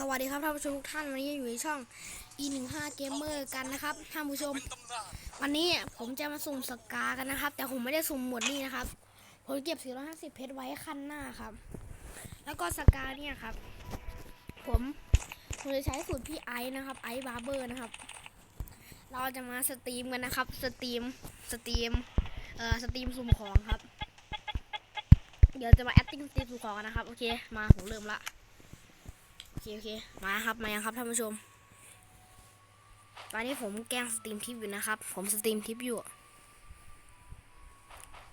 สวัสดีครับท่านผู้ชมทุกท่านวันนี้อยู่ในช่อง e15 gamer กันนะครับท่านผู้ชม วันนี้ผมจะมาสุ่มสกากันนะครับ แต่ผมไม่ได้สุ่มหมดนี่นะครับ ผมเก็บ 450 เพชรไว้ขั้นหน้าครับ แล้วก็สกาเนี่ยครับ ผมผมจะใช้สูตรพี่ไอซ์นะครับไอซ์บาร์เบอร์นะครับ เราจะมาสตรีมกันนะครับ สตรีมสตรีมเอ่อสตรีมสุ่มของครับ เดี๋ยวจะมา acting สตรีมสุ่มของกันนะครับโอเคมาผมเริ่มละ อเคโอเคมาครับมายังครับท่านผู้ชม ตอนนี้ผมแกล้งสตรีมทิปอยู่นะครับ ผมสตรีมทิปอยู่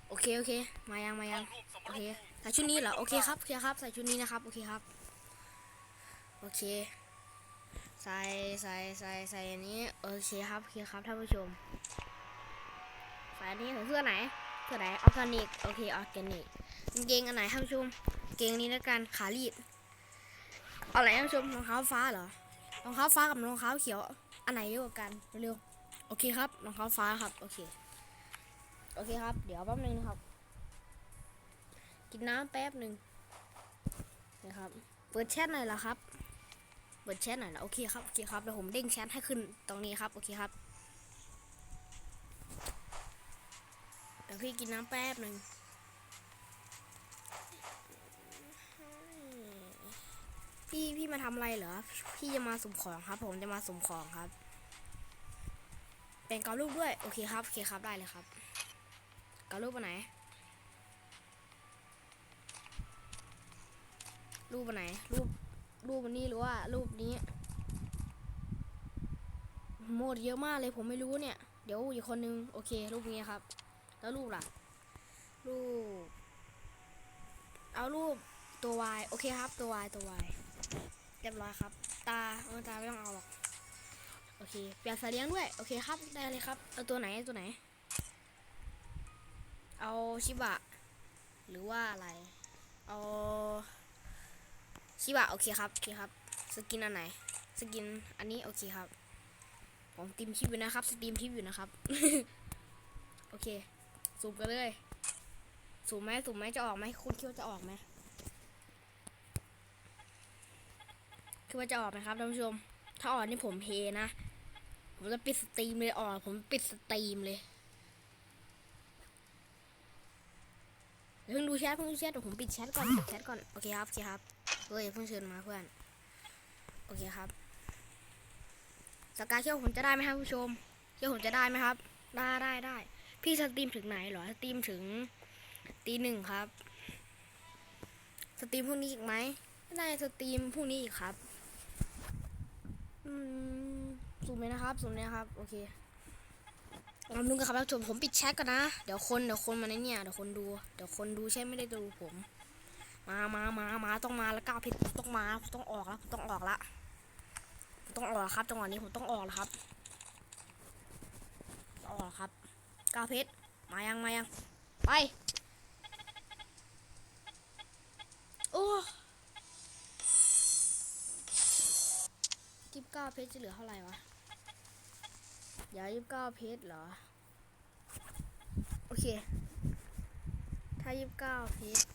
โอเคโอเค มายังมายังโอเคใส่ชุดนี้เหรอโอเคครับโอเคครับใส่ชุดนี้นะครับโอเคครับ โอเค ใส่ใส่ใส่ใส่อันนี้โอเคครับโอเคครับท่านผู้ชมใส่อันนี้ใส่เสื้อไหนเสื้อไหนออร์แกนิกโอเคออร์แกนิกเกงอันไหนท่านผู้ชมเกงนี้แล้วกันขาลีด อาอะไรท่านผู้ชมรองเท้าฟ้าเหรอรองเท้าฟ้ากับรองเท้าเขียว อันไหนเยอะกว่ากันเร็วๆโอเคครับรองเท้าฟ้าครับโอเคโอเคครับ เดี๋ยวแป๊บนึงนะครับ กินน้ำแป๊บหนึ่งนะครับ เปิดแชทหน่อยละครับ เปิดแชทหน่อยละโอเคครับโอเคครับเดี๋ยวผมเด้งแชทให้ขึ้นตรงนี้ครับโอเคครับเดี๋ยวพี่กินน้ำแป๊บหนึ่ง พี่มาทำอะไรเหรอ พี่จะมาสุ่มของครับ ผมจะมาสุ่มของครับ เป็นกาลูกด้วย โอเคครับ โอเคครับ ได้เลยครับกาลูกไปไหน รูปอันไหน รูป รูปอันนี้หรือว่า รูปนี้โหมดเยอะมากเลยผมไม่รู้เนี่ย เดี๋ยวอีกคนนึง โอเค รูปนี้ครับ แล้วรูปล่ะ รูป เอารูป ตัว Y โอเคครับตัว Y ตัว Y เรียบร้อยครับ ตาเออตาไม่ต้องเอาหรอกโอเคเปลี่ยนสายเลี้ยงด้วยโอเคครับได้เลยครับเอาตัวไหนตัวไหน เอาชิบะ หรือว่าอะไร เอาชิบะโอเคครับโอเคครับ สกินอันไหน สกินอันนี้โอเคครับผมตีมคลิปอยู่นะครับสตรีมคลิปอยู่นะครับ โอเคสูมกันเลยสูมไหมสูมไหมจะออกไหมคุณคิดว่าจะออกไหม คือว่าจะออกไหมครับท่านผู้ชม ถ้าออกนี่ผมเพนะ ผมจะปิดสตรีมเลยออก ผมปิดสตรีมเลยเพิ่งดูแชทเพิ่งดูแชทผมปิดแชทก่อนปิดแชทก่อนโอเคครับโอเคครับเฮ้ยเพิ่งเชิญมาเพื่อนโอเคครับสกายเชื่อผมจะได้ไหมครับผู้ชมเชื่อผมจะได้ไหมครับ ได้ได้ได้พี่สตรีมถึงไหนเหรอสตรีมถึงตีหนึ่งครับ สตรีมพรุ่งนี้อีกไหมได้สตรีมพรุ่งนี้อีกครับ สูมเลยนะครับ สูมเลยนะครับ โอเคลองดูกันครับท่านผู้ชมผมปิดแชทก่อนนะ เดี๋ยวคนเดี๋ยวคนมาในเนี่ยเดี๋ยวคนดู เดี๋ยวคนดูใช่ไม่ได้ดูผม มามามามาต้องมาแล้วก้าวผิดต้องมาผมต้องออกแล้วผมต้องออกละผมต้องออกแล้วครับจังหวะนี้ผมต้องออกแล้วครับออกแล้วครับก้าวเพชรมายังมายังไปโอ้ เก้าเพชรจะเหลือเท่าไหร่วะเดี๋ยวยี่สิบเก้าเพชรเหรอ โอเค ถ้ายี่สิบเก้าเพชร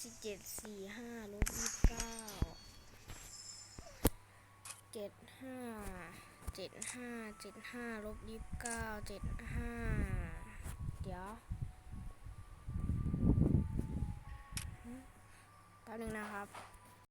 สิบเจ็ดสี่ห้าลบยี่สิบเก้าเจ็ดห้าเจ็ดห้าเจ็ดห้าลบยี่สิบเก้าเจ็ดห้าเดี๋ยวแป๊บนึงนะครับ